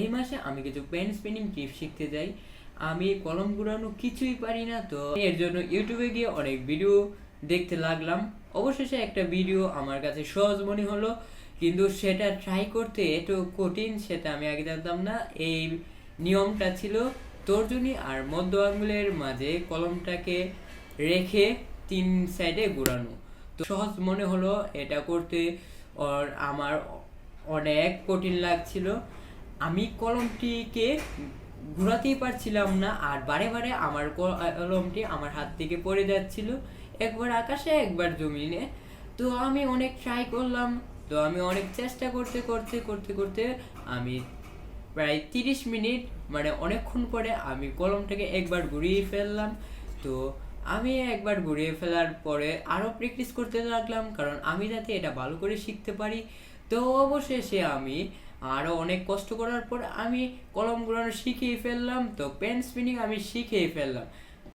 এই মাসে আমি কিছু পেন স্পিনিং টিপ শিখতে যাই। আমি কলম ঘুরানো কিছুই পারি না, তো এর জন্য ইউটিউবে গিয়ে অনেক ভিডিও দেখতে লাগলাম। অবশেষে একটা ভিডিও আমার কাছে সহজ মনে হলো, কিন্তু সেটা ট্রাই করতে এত কঠিন সেটা আমি আগে জানতাম না। এই নিয়মটা ছিল তর্জনী আর মধ্য আঙ্গুলের মাঝে কলমটাকে রেখে তিন সাইডে ঘোরানো তো সহজ মনে হলো এটা করতে আমার অনেক কঠিন লাগছিল। আমি কলমটিকে ঘোরাতেই পারছিলাম না, আর বারে বারে আমার কলমটি আমার হাত থেকে পড়ে যাচ্ছিল, একবার আকাশে, একবার জমিনে। তো আমি অনেক ট্রাই করলাম, তো আমি অনেক চেষ্টা করতে করতে করতে করতে আমি প্রায় তিরিশ মিনিট মানে অনেকক্ষণ পরে আমি কলমটাকে একবার ঘুরিয়ে ফেললাম। তো আমি একবার ঘুরিয়ে ফেলার পরে আরও প্র্যাকটিস করতে লাগলাম, কারণ আমি যাতে এটা ভালো করে শিখতে পারি। তো অবশেষে আমি আরও অনেক কষ্ট করার পর আমি কলম ঘুরানো শিখিয়ে ফেললাম, তো পেন স্পিনিং আমি শিখেই ফেললাম।